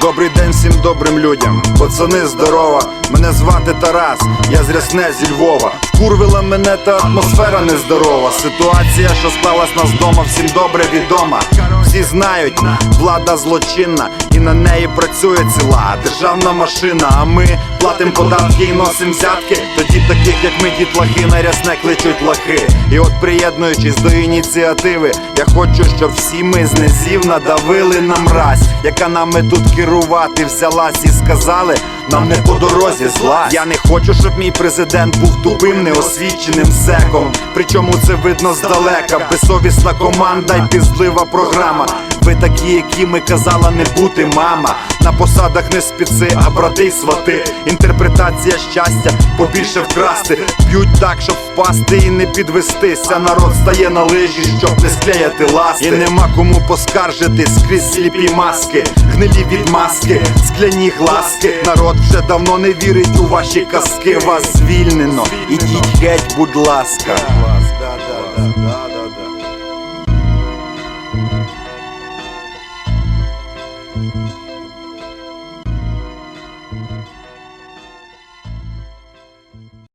Добрий день всім добрим людям, пацани, здорова. Мене звати Тарас, я з Рясне зі Львова. Вкурвила мене та атмосфера нездорова. Ситуація, що склалась нас дома, всім добре відома. Всі знають, влада злочинна, і на неї працює ціла державна машина. А ми платим податки і носим взятки. Тоді таких, як ми, дітлахи, на рясне кличуть лахи. І от приєднуючись до ініціативи, я хочу, щоб всі ми з низів надавили на мразь, яка нами тут керувати взялась і сказали. Нам не по дорозі зла. Я не хочу, щоб мій президент був тупим, неосвіченим секом. Причому це видно здалека. Безсовісна команда й піздлива програма. Ви такі, які ми казала не бути, мама. На посадах не спіци, а брати й свати. Інтерпретація щастя побільше вкрасти. Б'ють так, щоб впасти і не підвестися. Народ стає на лижі, щоб не склеяти ласти. І нема кому поскаржити скрізь сліпі маски, гнилі відмазки, скляні глазки. Народ вже давно не вірить у ваші казки. Вас звільнено. Ідіть геть, будь ласка.